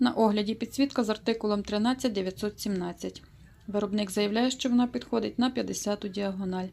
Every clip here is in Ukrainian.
На огляді підсвітка з артикулом 13917. Виробник заявляє, що вона підходить на 50-ту діагональ.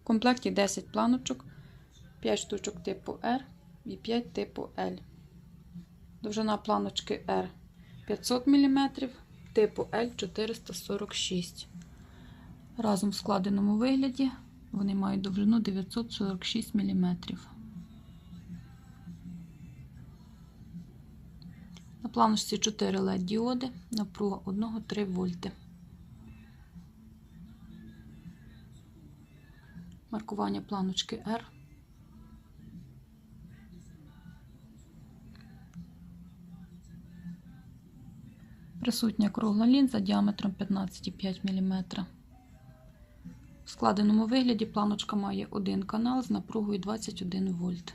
В комплекті 10 планочок, 5 штучок типу R і 5 типу L. Довжина планочки R 500 мм, типу L 446 Разом в складеному вигляді вони мають довжину 946 мм. На планочці 4 LED діоди, напруга 1-3 вольти. Маркування планочки R. Присутня кругла лінза діаметром 15,5 мм. В складеному вигляді планочка має один канал з напругою 21 вольт.